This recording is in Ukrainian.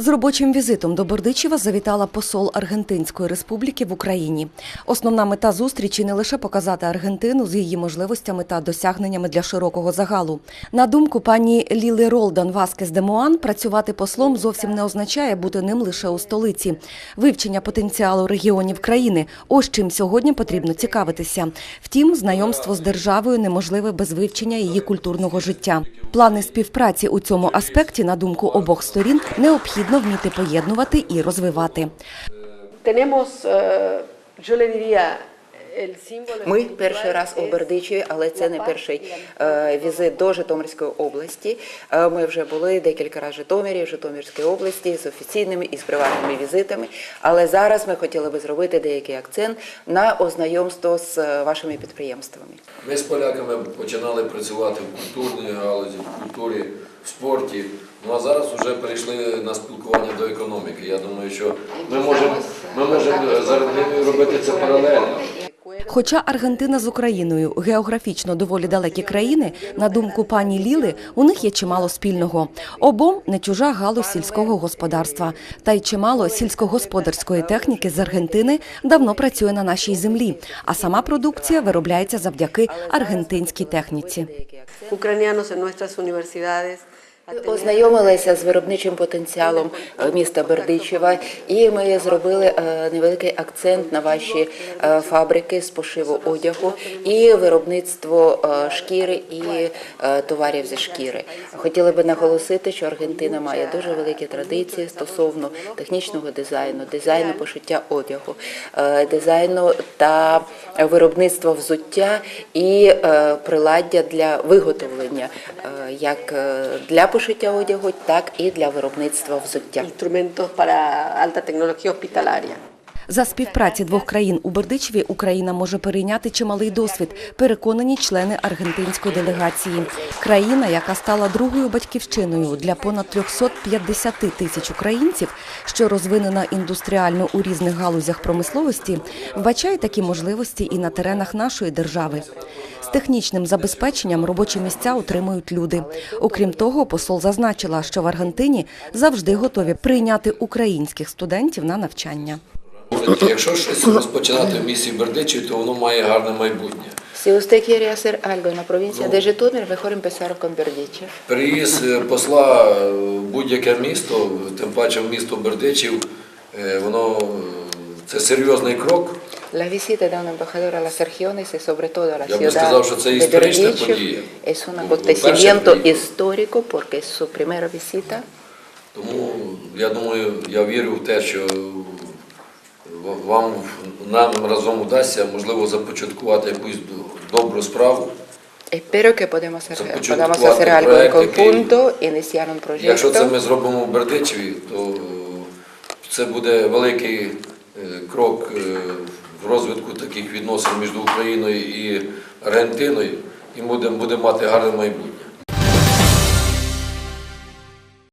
З робочим візитом до Бердичева завітала посол Аргентинської республіки в Україні. Основна мета зустрічі не лише показати Аргентину з її можливостями та досягненнями для широкого загалу. На думку пані Ліли Ролдан Васкес де Моан, працювати послом зовсім не означає бути ним лише у столиці. Вивчення потенціалу регіонів країни ось чим сьогодні потрібно цікавитися. Втім, знайомство з державою неможливе без вивчення її культурного життя. Плани співпраці у цьому аспекті, на думку обох сторін, необхідно вміти поєднувати і розвивати. Eh, diría, el símbolo. Ми перший раз у Бердичеві, але це не перший е, візит до Житомирської області. Е, Ми вже були декілька разів в Житомирі, в Житомирській області з офіційними і з приватними візитами. Але зараз ми хотіли би зробити деякий акцент на ознайомство з е, вашими підприємствами. Ми з поляками починали працювати в культурній галузі, в культурі, в спорті. Ну а зараз вже перейшли на спілкування до економіки. Я думаю, що ми можемо, ми можемо з робити це паралельно. Хоча Аргентина з Україною географічно доволі далекі країни, на думку пані Ліли, у них є чимало спільного. Обом не чужа галузь сільського господарства, та й чимало сільськогосподарської техніки з Аргентини давно працює на нашій землі, а сама продукція виробляється завдяки аргентинській техніці. ucranianos en nuestras universidades. Ознайомилися з виробничим потенціалом е, міста Бердичева, і ми зробили е, невеликий акцент на ваші е, фабрики з пошиву одягу і виробництво шкіри і товарів зі шкіри. Хотіли би наголосити, що Аргентина має дуже великі традиції стосовно технічного дизайну, дизайну пошиття одягу, дизайну та виробництва взуття і е, приладдя для виготовлення е, як е, для пошиття одягу, так і для виробництва взуття. Instrumentos для alta hospitalaria. За співпраці двох країн у Бердичеві Україна може перейняти чималий досвід, переконані члени аргентинської делегації. Країна, яка стала другою батьківщиною для понад 350 тисяч українців, що розвинена індустріально у різних галузях промисловості, вбачає такі можливості і на теренах нашої держави. З технічним забезпеченням робочі місця отримують люди. Окрім того, посол зазначила, що в Аргентині завжди готові прийняти українських студентів на навчання. Якщо щось розпочинати в місті Бердичеві, то воно має гарне майбутнє. Si usted quiere hacer algo en la provincia de Житомир, mejor empezar con Бердичев. Приїзд е, посла в будь-яке місто, тим паче в місто Бердичів, е, воно е, це серйозний крок. La visita de un embajador a las regiones y sobre todo a la ciudad сказав, що це de історична подія. es un acontecimiento histórico porque es su primera visita. Тому я думаю, я вірю в те, що вам нам разом вдасться можливо започаткувати якусь добру справу. Espero que podamos hacer, podamos hacer algo en conjunto, iniciar un Якщо це ми зробимо в Бердичеві, то це буде великий е, крок е, в розвитку таких відносин між Україною і Аргентиною, і буде, буде мати гарне майбутнє.